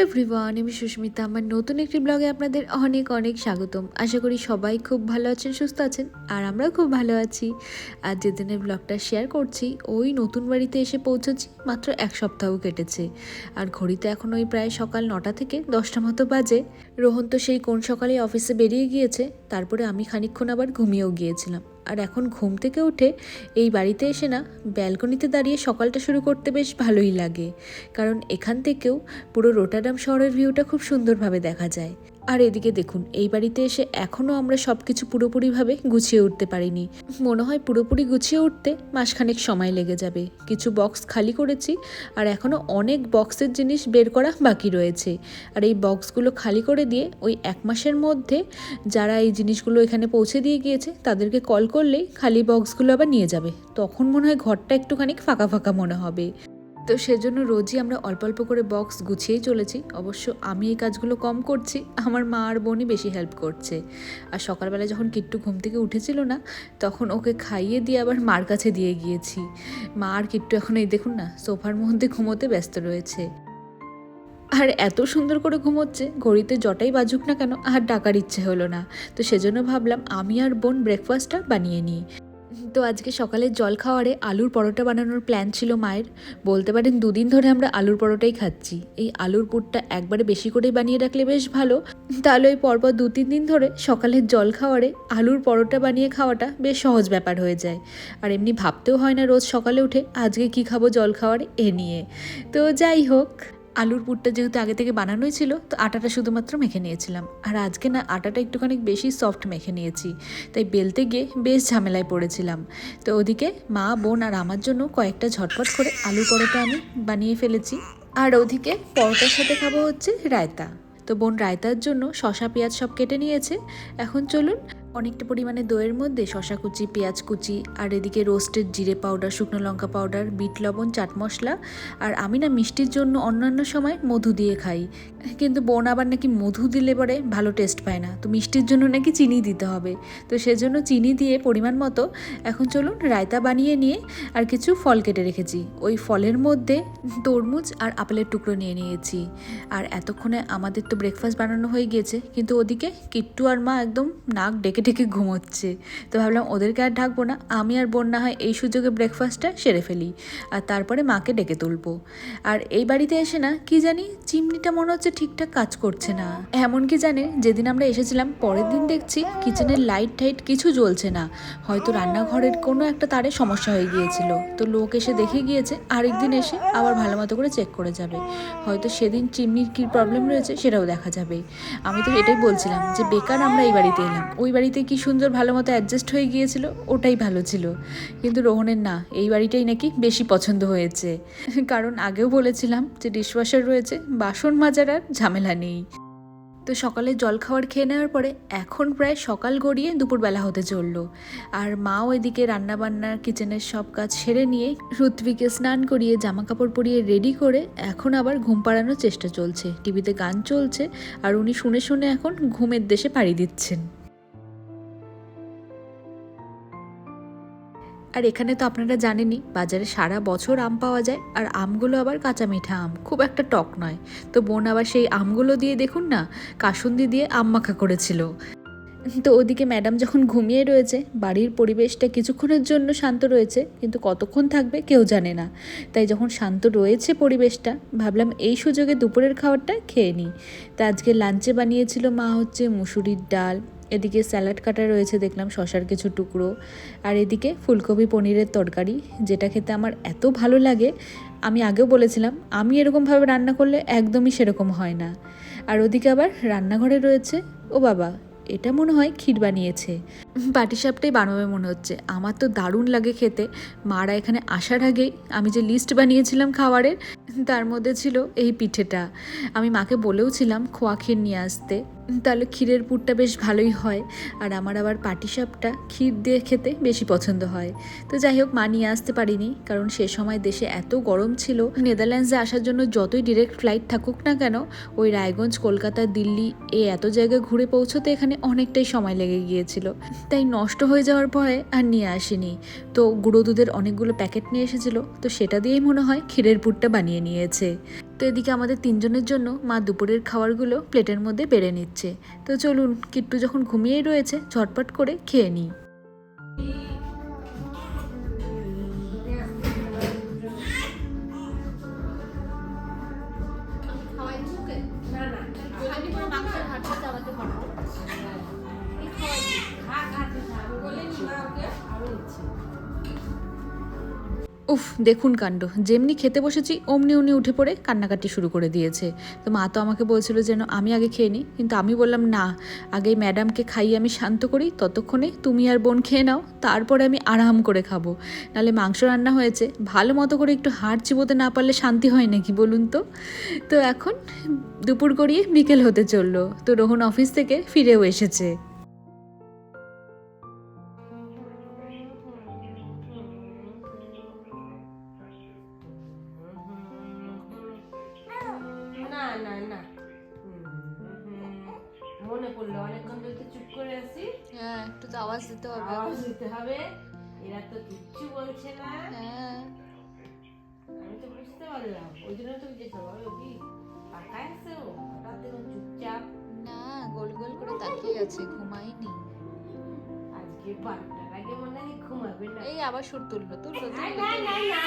Everyone আমি সুস্মিতা। আমার নতুন একটি ব্লগে আপনাদের অনেক অনেক স্বাগতম। আশা করি সবাই খুব ভালো আছেন, সুস্থ আছেন, আর আমরাও খুব ভালো আছি। আর যেদিনের ব্লগটা শেয়ার করছি, ওই নতুন বাড়িতে এসে পৌঁছেছি, মাত্র এক সপ্তাহ কেটেছে। আর ঘড়িতে এখন ওই প্রায় সকাল নটা থেকে দশটা মতো বাজে। রোহন তো সেই কোন সকালে অফিসে বেরিয়ে গিয়েছে, তারপরে আমি খানিকক্ষণ আবার ঘুমিয়েও গিয়েছিলাম। আর এখন ঘুম থেকে উঠে এই বাড়িতে এসে না ব্যালকনিতে দাঁড়িয়ে সকালটা শুরু করতে বেশ ভালোই লাগে। কারণ এখান থেকেও পুরো রোটাডাম শহরের ভিউটা খুব সুন্দরভাবে দেখা যায়। আর এদিকে দেখুন, এই বাড়িতে এসে এখনও আমরা সব কিছু পুরোপুরিভাবে গুছিয়ে উঠতে পারিনি। মনে হয় পুরোপুরি গুছিয়ে উঠতে মাসখানেক সময় লেগে যাবে। কিছু বক্স খালি করেছি আর এখনও অনেক বক্সের জিনিস বের করা বাকি রয়েছে। আর এই বক্সগুলো খালি করে দিয়ে ওই এক মাসের মধ্যে যারা এই জিনিসগুলো এখানে পৌঁছে দিয়ে গিয়েছে, তাদেরকে কল করলেই খালি বক্সগুলো আবার নিয়ে যাবে। তখন মনে হয় ঘরটা একটুখানি ফাঁকা ফাঁকা মনে হবে। তো সেজন্য রোজই আমরা অল্প অল্প করে বক্স গুছিয়েই চলেছি। অবশ্য আমি এই কাজগুলো কম করছি, আমার মা আর বোনই বেশি হেল্প করছে। আর সকালবেলা যখন কিট্টু ঘুম থেকে উঠেছিল না, তখন ওকে খাইয়ে দিয়ে আবার মার কাছে দিয়ে গিয়েছি। মা আর কিট্টু এখন এই দেখুন না, সোফার মধ্যে ঘুমোতে ব্যস্ত রয়েছে। আর এত সুন্দর করে ঘুমোচ্ছে, ঘড়িতে জটাই বাজুক না কেন, আর ডাকার ইচ্ছে হলো না। তো সেজন্য ভাবলাম আমি আর বোন ব্রেকফাস্টটা বানিয়ে নিই। তো আজকে সকালে জল খাওয়ারে আলুর পরোটা বানানোর প্ল্যান ছিল মায়ের। বলতে পারেন দুদিন ধরে আমরা আলুর পরোটাই খাচ্ছি। এই আলুর পুরটা একবারে বেশি করে বানিয়ে রাখলে বেশ ভালো। তাহলে ওই পরপর দু তিন দিন ধরে সকালের জল খাওয়ারে আলুর পরোটা বানিয়ে খাওয়াটা বেশ সহজ ব্যাপার হয়ে যায়। আর এমনি ভাবতেও হয় না রোজ সকালে উঠে আজকে কি খাব জল খাওয়ারে এ নিয়ে। তো যাই হোক। আলুর পুরটা যেহেতু আগে থেকে বানানোই ছিল, তো আটাটা শুধুমাত্র মেখে নিয়েছিলাম। আর আজকে না আটাটা একটুখানি বেশি সফট মেখে নিয়েছি, তাই বেলতে গিয়ে বেশ ঝামেলায় পড়েছিলাম। তো ওদিকে মা, বোন আর আমার জন্য কয়েকটা ঝটপট করে আলু পরোটা আমি বানিয়ে ফেলেছি। আর ওদিকে পরোটার সাথে খাব হচ্ছে রায়তা। তো বোন রায়তার জন্য শশা পেঁয়াজ সব কেটে নিয়েছে। এখন চলুন অনেকটা পরিমাণে দইয়ের মধ্যে শশা কুচি, পেঁয়াজ কুচি আর এদিকে রোস্টেড জিরে পাউডার শুকনো লঙ্কা পাউডার বিট লবণ, চাট মশলা আর আমি না মিষ্টির জন্য অন্যান্য সময় মধু দিয়ে খাই। কিন্তু বোন আবার নাকি মধু দিলে পরে ভালো টেস্ট পায় না। তো মিষ্টির জন্য নাকি চিনি দিতে হবে। তো সেজন্য চিনি দিয়ে পরিমাণ মতো এখন চলুন রায়তা বানিয়ে নিয়ে আর কিছু ফল কেটে রেখেছি। ওই ফলের মধ্যে তরমুজ আর আপেলের টুকরো নিয়ে নিয়েছি। আর এতক্ষণে আমাদের তো ব্রেকফাস্ট বানানো হয়ে গিয়েছে। কিন্তু ওদিকে কিট্টু আর মা একদম নাক ডেকে ডেকে ঘুমোচ্ছে। তো ভাবলাম ওদেরকে আর ঢাকবো না, আমি আর বোন না হয় এই সুযোগে ব্রেকফাস্টটা সেরে ফেলি আর তারপরে মাকে ডেকে তুলবো। আর এই বাড়িতে এসে না, কি জানি চিমনিটা মনে হচ্ছে ঠিকঠাক কাজ করছে না। এমন কি জানে, যেদিন আমরা এসেছিলাম পরের দিন দেখছি কিচেনের লাইট টাইট কিছু জ্বলছে না। হয়তো রান্নাঘরের কোনো একটা তারে সমস্যা হয়ে গিয়েছিল। তো লোক এসে দেখে গিয়েছে আরেকদিন এসে আবার ভালো মতো করে চেক করে যাবে। হয়তো সেদিন চিমনির কী প্রবলেম রয়েছে সেটাও দেখা যাবে। আমি তো এটাই বলছিলাম যে, বেকার আমরা এই বাড়িতে এলাম। ওই বাড়িতে কি সুন্দর ভালো মতো অ্যাডজাস্ট হয়ে গিয়েছিল? ওটাই ভালো ছিল। কিন্তু রোহনের না, এই বাড়িটাই নাকি বেশি পছন্দ হয়েছে। কারণ আগেও বলেছিলাম যে ডিশওয়াশার রয়েছে, বাসন মাজার আর ঝামেলা নেই। তো সকালে জল খাওয়ার খেয়ে নেওয়ার পরে এখন প্রায় সকাল গড়িয়ে দুপুরবেলা হতে চলল। আর মাও এদিকে রান্নাবান্নার কিচেনের সব কাজ সেরে নিয়ে ঋত্বিকে স্নান করিয়ে জামা কাপড় পরিয়ে রেডি করে এখন আবার ঘুম পাড়ানোর চেষ্টা চলছে। টিভিতে গান চলছে আর উনি শুনে শুনে এখন ঘুমের দেশে পাড়ি দিচ্ছেন। আর এখানে তো আপনারা জানেনই, বাজারে সারা বছর আম পাওয়া যায়, আর আমগুলো আবার কাঁচা মিঠা আম। খুব একটা টক নয়। তো বোন আবার সেই আমগুলো দিয়ে দেখুন না, কাসুন্দি দিয়ে আম মাখা করেছিল। তো ওদিকে ম্যাডাম যখন ঘুমিয়ে রয়েছে, বাড়ির পরিবেশটা কিছুক্ষণের জন্য শান্ত রয়েছে, কিন্তু কতক্ষণ থাকবে কেউ জানে না। তাই যখন শান্ত রয়েছে পরিবেশটা, ভাবলাম এই সুযোগে দুপুরের খাবারটা খেয়ে নিই। তা আজকে লাঞ্চে বানিয়েছিল মা হচ্ছে মুসুরির ডাল এদিকে স্যালাড কাটা রয়েছে, দেখলাম শশার কিছু টুকরো। আর এদিকে ফুলকপি পনিরের তরকারি, যেটা খেতে আমার এত ভালো লাগে, আমি আগেও বলেছিলাম, আমি এরকমভাবে রান্না করলে একদমই সেরকম হয় না। আর ওদিকে আবার রান্নাঘরে রয়েছে, ও বাবা, এটা মনে হয় ক্ষীর বানিয়েছে। পাটিসাপটাই বানাবে মনে হচ্ছে, আমার তো দারুণ লাগে খেতে। মারা এখানে আসার আগেই আমি যে লিস্ট বানিয়েছিলাম খাবারের, তার মধ্যে ছিল এই পিঠেটা। আমি মাকে বলেওছিলাম খোয়া ক্ষীর নিয়ে আসতে। তাহলে ক্ষীরের পুরটা বেশ ভালোই হয়। আর আমার আবার পাটিসাপটা ক্ষীর দিয়ে খেতে বেশি পছন্দ হয়। তো যাই হোক, মা নিয়ে আসতে পারিনি, কারণ সে সময় দেশে এত গরম ছিল। নেদারল্যান্ডসে আসার জন্য যতই ডিরেক্ট ফ্লাইট থাকুক না কেন, ওই রায়গঞ্জ, কলকাতা, দিল্লি, এ এত জায়গায় ঘুরে পৌঁছতে এখানে অনেকটাই সময় লেগে গিয়েছিল। তাই নষ্ট হয়ে যাওয়ার ভয়ে আর নিয়ে আসিনি। তো গুঁড়ো দুধের অনেকগুলো প্যাকেট নিয়ে এসেছিল, তো সেটা দিয়েই মনে হয় ক্ষীরের পুরটা বানিয়ে নিয়েছে। তো এদিকে আমাদের তিনজনের জন্য মা দুপুরের খাবারগুলো প্লেটের মধ্যে বেড়ে নিচ্ছে। তো চলুন, কিট্টু যখন ঘুমিয়েই রয়েছে, ঝটপট করে খেয়ে নিই। উফ, দেখুন কাণ্ড। যেমনি খেতে বসেছি, অমনি উনি উঠে পড়ে কান্নাকাটি শুরু করে দিয়েছে। তো মা তো আমাকে বলছিল যেন আমি আগে খেয়ে নিই, কিন্তু আমি বললাম, না, আগে ম্যাডামকে খাইয়ে আমি শান্ত করি, ততক্ষণে তুমি আর বোন খেয়ে নাও, তারপরে আমি আরাম করে খাব। নালে মাংস রান্না হয়েছে, ভালো মতো করে একটু হাড় চিবোতে না পারলে শান্তি হয় নাকি বলুন তো? তো এখন দুপুর গড়িয়ে বিকেল হতে চলল। তো রোহন অফিস থেকে ফিরেও এসেছে। আওয়াজ দিতে হবে। আওয়াজ দিতে হবে। এরা তো কিচ্ছু বলছে না। হ্যাঁ। আমি তো বুঝতে পারলাম। ওই জন্য তো জিজ্ঞেস করব ওই পাকায় আছে? ও হঠাৎ দেখুন চুপচাপ? না গোল গোল করে তাকিয়ে আছে ঘুমাইনি আজকে বারোটার আগে মনে হয় ঘুমাবে না। এই আবার সুর তুললো তুললো না, না, না।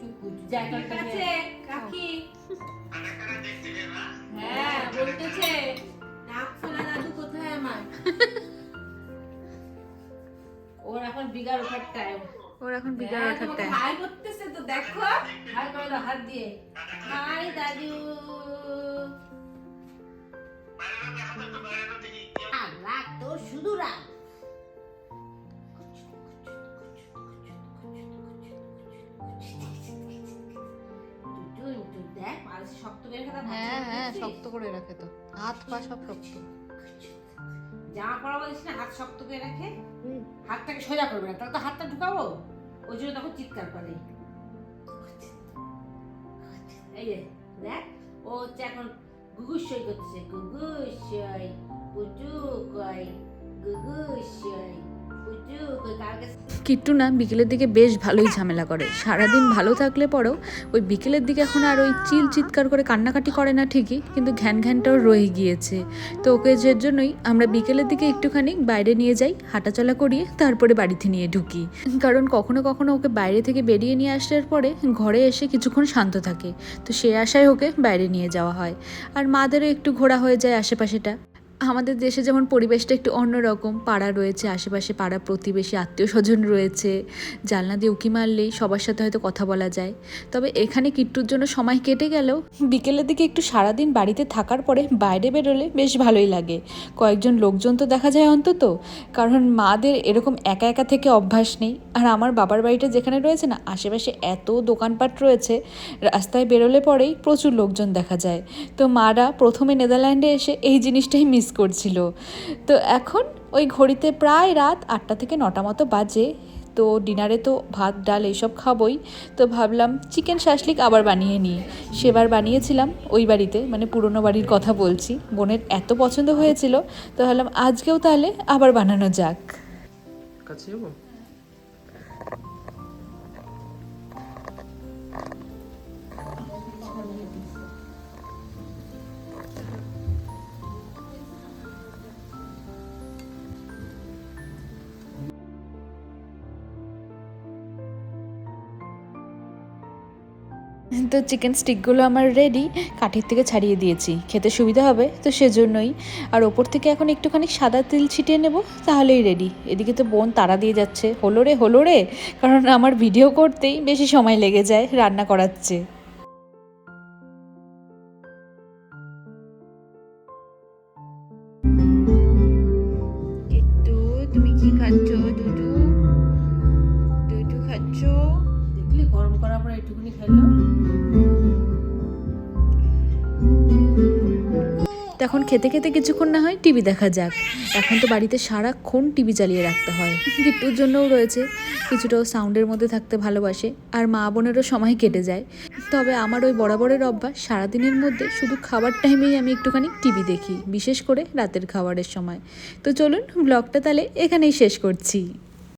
চুকু, জ্যাকেটটা বিঘার ওঠার টাইম ওর এখন বিকাল হ্যাঁ, ওঠার টাইম হাই করতেছে তো দেখো। হাই করে দাও হাত দিয়ে। হাই দাদু। রাগ, তোর শুধু রাগ। হ্যাঁ হ্যাঁ শক্ত করে রাখে তো। হাত পা সব শক্ত। জামা পরা বলিস না হাত শক্ত করে রাখে। হাতটাকে সোজা করবে না, তাহলে তো হাতটা ঢুকাবো? ওই জন্য তখন চিৎকার করে। এই দেখ, ও হচ্ছে এখন গুগুসই করতেছে গুগুসই পুটু কই। কিট্টু না বিকেলের দিকে বেশ ভালোই ঝামেলা করে। সারাদিন ভালো থাকলে পরেও ওই বিকেলের দিকে এখন আর ওই চিল চিৎকার করে কান্নাকাটি করে না ঠিকই, কিন্তু ঘ্যান ঘ্যানটাও রয়ে গিয়েছে। তো ওকে যে জন্যই আমরা বিকেলের দিকে একটুখানি বাইরে নিয়ে যাই, হাঁটাচলা করিয়ে তারপরে বাড়িতে নিয়ে ঢুকি। কারণ কখনো কখনো ওকে বাইরে থেকে বেরিয়ে নিয়ে আসার পরে ঘরে এসে কিছুক্ষণ শান্ত থাকে। তো সে আশায় ওকে বাইরে নিয়ে যাওয়া হয়। আর মাদেরও একটু ঘোরা হয়ে যায় আশেপাশেটা। আমাদের দেশে যেমন পরিবেশটা একটু অন্যরকম, পাড়া রয়েছে, আশেপাশে পাড়া প্রতিবেশী আত্মীয় স্বজন রয়েছে, জানলা দিয়ে উকি মারলেই সবার সাথে হয়তো কথা বলা যায়। তবে এখানে কিট্টুর জন্য সময় কেটে গেলেও বিকেলের দিকে একটু সারাদিন বাড়িতে থাকার পরে বাইরে বেরোলে বেশ ভালোই লাগে। কয়েকজন লোকজন তো দেখা যায় অন্তত, কারণ মাদের এরকম একা একা থেকে অভ্যাস নেই। আর আমার বাবার বাড়িটা যেখানে রয়েছে না, আশেপাশে এত দোকানপাট রয়েছে, রাস্তায় বেরোলে পরেই প্রচুর লোকজন দেখা যায়। তো মারা প্রথমে নেদারল্যান্ডে এসে এই জিনিসটাই মিস করছিল। তো এখন ওই ঘড়িতে প্রায় রাত আটটা থেকে নটা মতো বাজে। তো ডিনারে তো ভাত, ডাল এইসব খাবই। তো ভাবলাম চিকেন শাসলিক আবার বানিয়ে নিই। সেবার বানিয়েছিলাম ওই বাড়িতে মানে পুরনো বাড়ির কথা বলছি। বোনের এত পছন্দ হয়েছিল। তো ভাবলাম আজকেও তাহলে আবার বানানো যাক। কাছে তো চিকেন স্টিকগুলো আমার রেডি কাঠের থেকে ছাড়িয়ে দিয়েছি। খেতে সুবিধা হবে তো সেজন্যই। আর ওপর থেকে এখন একটুখানি সাদা তেল ছিটিয়ে নেব তাহলেই রেডি এদিকে তো বোন তাড়া দিয়ে যাচ্ছে হলো রে হলো রে? কারণ আমার ভিডিও করতেই বেশি সময় লেগে যায় রান্না করাচ্ছে। তুমি কি খাচ্ছ দুধু খাচ্ছ? দেখলি গরম করার পরে একটুখানি খেলো। এখন খেতে খেতে কিছুক্ষণ না হয় টিভি দেখা যাক। এখন তো বাড়িতে সারাক্ষণ টিভি চালিয়ে রাখতে হয়। গিট্টুর জন্যও রয়েছে। কিছুটাও সাউন্ডের মধ্যে থাকতে ভালোবাসে আর মা বোনেরও সময় কেটে যায়। তবে আমার ওই বরাবরের অভ্যাস, সারাদিনের মধ্যে শুধু খাবার টাইমেই আমি একটুখানি টিভি দেখি, বিশেষ করে রাতের খাবারের সময়। তো চলুন ব্লগটা তাহলে এখানেই শেষ করছি।